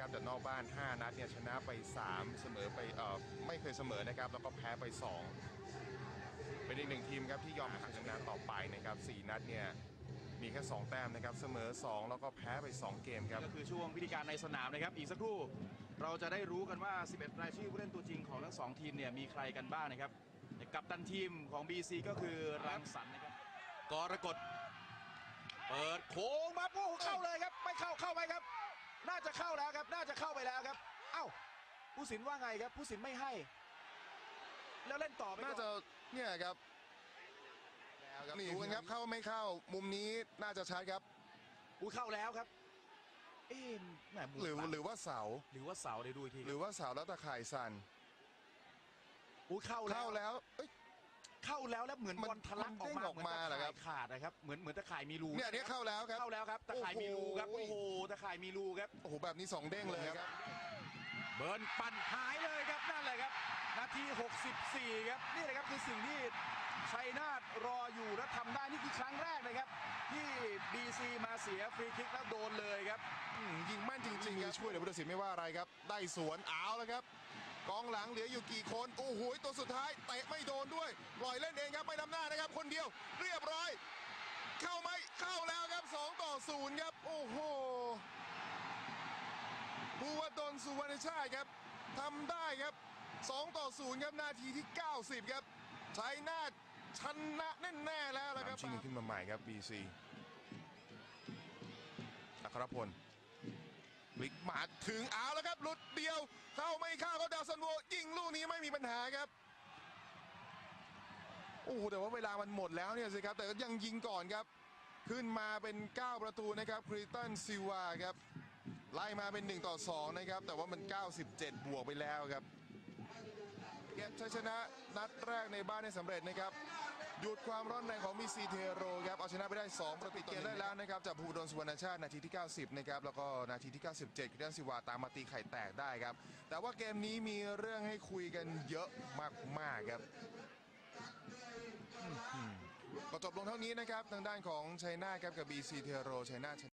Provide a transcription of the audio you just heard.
นะครับแต่นอกบ้าน 5 นัดเนี่ยชนะไป 3 เสมอไปเอ่อไม่เคยเสมอนะครับ แล้วก็แพ้ไป 2 เป็นอีกหนึ่งทีมครับที่ยอมแพ้ชนะต่อไปนะครับ 4 นัดเนี่ยมีแค่ 2 แต้มนะครับ เสมอ 2 แล้วก็แพ้ไป 2 เกมครับก็คือช่วงพิธีการในสนามนะครับ อีกสักครู่เราจะได้รู้กันว่า 11 รายชื่อผู้เล่นตัวจริงของทั้งสองทีมเนี่ยมีใครกันบ้างนะครับกับตันทีมของ BC ก็คือรังสรรค์นะครับกรกฎเปิดโค้งมาโอ้โหเข้าเลยครับ ไม่เข้าเข้าไปครับ น่าจะเข้าแล้วครับ น่าจะเข้าไปแล้วครับ เอ้าผู้สินว่าไงครับผู้สินไม่ให้ แล้วเล่นต่อไปก่อน่าจะเนี่ยครับแล้วครับดูกันครับเข้าไม่เข้า มุมนี้น่าจะชัดครับอุ้ยเข้าแล้วครับ เอ๊ะแหมมุมหรือต่ำหรือว่าเสา หรือว่าเสาเดี๋ยวดูอีกทีหรือว่าเสาแล้วตะข่ายสั่นอุ้ยเข้าแล้วเข้าแล้วเอ้ย เข้าแล้วแล้วเหมือนมันบอลทะลักมันอเด้อกงมาออกมาเหรอครับมืนตะข่ยขาดนะครับเหมือนเหมือนตะข่ายมีรูเนี่ยอันนี้เข้าแล้วครับเข้าแล้วครับตะข่ายมีรูครับโอ้โอ้โหโหตะข่ายมีรูครับโอ้โหแบบนี้สองเด้งเลยครับ เบิร์นปั่นหายเลยครับนั่นแหละครับ นาที 64 ครับนี่แหละครับคือสิ่งที่ชัยนาทรออยู่และทำได้นี่คือครั้งแรกนะครับ ที่ BC มาเสียฟรีคิกแล้วโดนเลยครับอืมยิงแม่นจริงๆครับช่วยเหลือผู้ตัดสินไม่ว่าอะไรครับ ได้สวนเอาแล้วครับ กองหลังเหลืออยู่กี่คน โอ้โหตัวสุดท้ายเตะไม่โดนด้วย ปล่อยเล่นเองครับไม่นำหน้านะครับ คนเดียวเรียบร้อย เข้าไหมเข้าแล้วครับ 2 ต่อ 0 ครับ โอ้โหภูวดลสุวรรณชาติครับทำได้ครับ 2 ต่อ 0 ครับนาทีที่ 90 ครับชัยนาทชนะแน่ๆแล้วนะครับชิงขึ้นมาใหม่ครับ BC อัครพลพลิกมาถึงเอาแล้วครับหลุด ไม่มีปัญหาครับโอ้แต่ว่าเวลามันหมดแล้วเนี่ยสิครับแต่ก็ยังยิงก่อนครับ ขึ้นมาเป็น 9 ประตูนะครับคริตันซิวาครับไล่มาเป็น 1 ต่อ 2 นะครับ แต่ว่ามัน 97 บวกไปแล้วครับ เก็บชัยชนะนัดแรกในบ้านได้สำเร็จนะครับ หยุดความร้อนแรงของมีซีเทโรครับเอาชนะไปได้2ประตูเกมได้แล้วนะครับจากภูดลสุวรรณชาตินาทีที่ 90นะครับแล้วก็นาทีที่ 97คริสเตียนซิวาตามมาตีไข่แตกได้ครับ แต่ว่าเกมนี้มีเรื่องให้คุยกันเยอะมากๆครับก็จบลงเท่านี้นะครับทางด้านของชัยนาทครับกับ BC เทโรชัยนาท